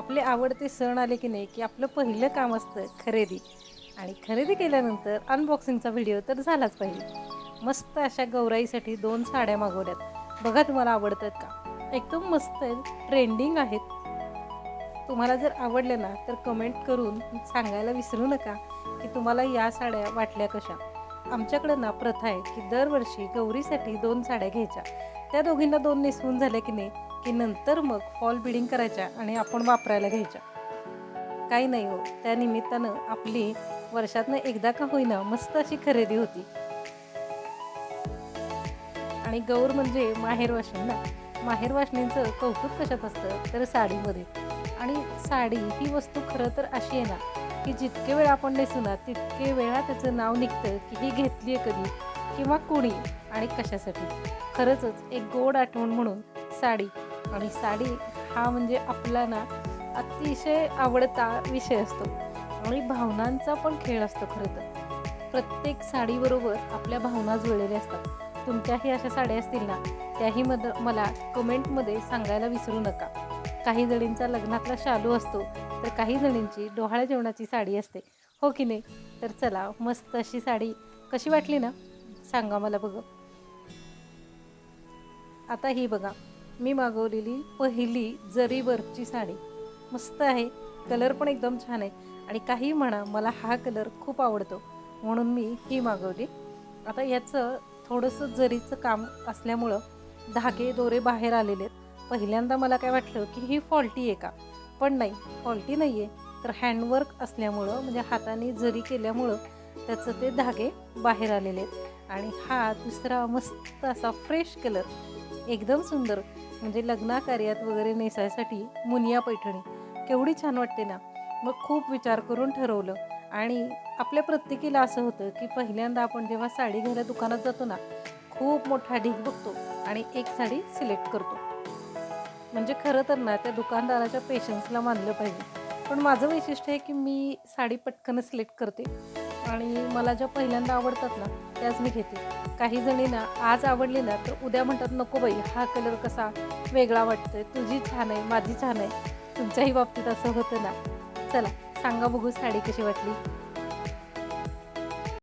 आपले आवडते सण आले की नाही की आपलं पहिलं काम असतं खरेदी. आणि खरेदी केल्यानंतर अनबॉक्सिंगचा व्हिडिओ तर झालाच पाहिजे. मस्त अशा गौराईसाठी दोन साड्या मागवल्यात. बघा तुम्हाला आवडतात का? एकदम मस्त आहेत ट्रेंडिंग आहेत. तुम्हाला जर आवडलं ना तर कमेंट करून सांगायला विसरू नका की तुम्हाला या साड्या वाटल्या कशा? आमच्याकडं ना प्रथा आहे की दरवर्षी गौरीसाठी दोन साड्या घ्यायच्या. त्या दोघींना दोन नेसवून झाल्या की नाही की नंतर मग फॉल बिडिंग करायच्या आणि आपण वापरायला घ्यायच्या. काही नाही हो त्या निमित्तानं आपली वर्षातनं एकदा का होईना मस्त अशी खरेदी होती. आणि गौर म्हणजे माहेर वाशिणी ना? माहेर वाशिणींचं कौतुक कशात असतं? तर साडीमध्ये. आणि साडी ही वस्तू खरं तर अशी आहे ना की जितके वेळा आपण नेसू ना तितके वेळा त्याचं नाव निघतं की ही घेतली आहे कधी? किंवा कुणी आणि कशासाठी? खरंचच एक गोड आठवण म्हणून साडी. आणि साडी हा म्हणजे आपला ना अतिशय आवडता विषय असतो. आणि भावनांचा पण खेळ असतो खरं तर. प्रत्येक साडीबरोबर आपल्या भावना जुळलेल्या असतात. तुमच्याही अशा साड्या असतील ना त्याही मद मला कमेंटमध्ये सांगायला विसरू नका. काही जणींचा लग्नातला शालू असतो तर काही जणींची डोहाळ्या जेवणाची साडी असते. हो की नाही? तर चला मस्त अशी साडी. कशी वाटली ना? सांगा मला बघ. आता ही बघा मी मागवलेली पहिली जरी वर्कची साडी मस्त आहे कलर पण एकदम छान आहे आणि काही म्हणा मला हा कलर खूप आवडतो म्हणून मी ही मागवली. आता याचं थोडंसं जरीचं काम असल्यामुळं धागे दोरे बाहेर आलेले आहेत. पहिल्यांदा मला काय वाटलं की ही फॉल्टी आहे का? पण नाही फॉल्टी नाही आहे तर हँडवर्क असल्यामुळं म्हणजे हाताने जरी केल्यामुळं त्याचं ते धागे बाहेर आलेले आहेत. आणि हा दुसरा मस्त असा फ्रेश कलर एकदम सुंदर. म्हणजे लग्नाकार्यात वगैरे नेसायसाठी मुनिया पैठणी. केवढी छान वाटते ना. मग खूप विचार करून ठरवलं. आणि आपल्या प्रत्येकीला असं होतं की पहिल्यांदा आपण जेव्हा साडी घ्यायला दुकानात जातो ना खूप मोठा ढीग बघतो आणि एक साडी सिलेक्ट करतो. म्हणजे खरं तर ना त्या दुकानदाराच्या पेशन्सला मानलं पाहिजे. पण माझं वैशिष्ट्य आहे की मी साडी पटकन सिलेक्ट करते. आणि मला ज्या पहिल्यांदा आवडतात ना त्याच मी घेते. काही जणींना आज आवडली ना तर उद्या म्हणतात नको बाई हा कलर कसा वेगळा वाटतोय. तुझी छान आहे माझी छान आहे. तुमच्याही बाबतीत असं होतं ना. चला सांगा बघू साडी कशी वाटली.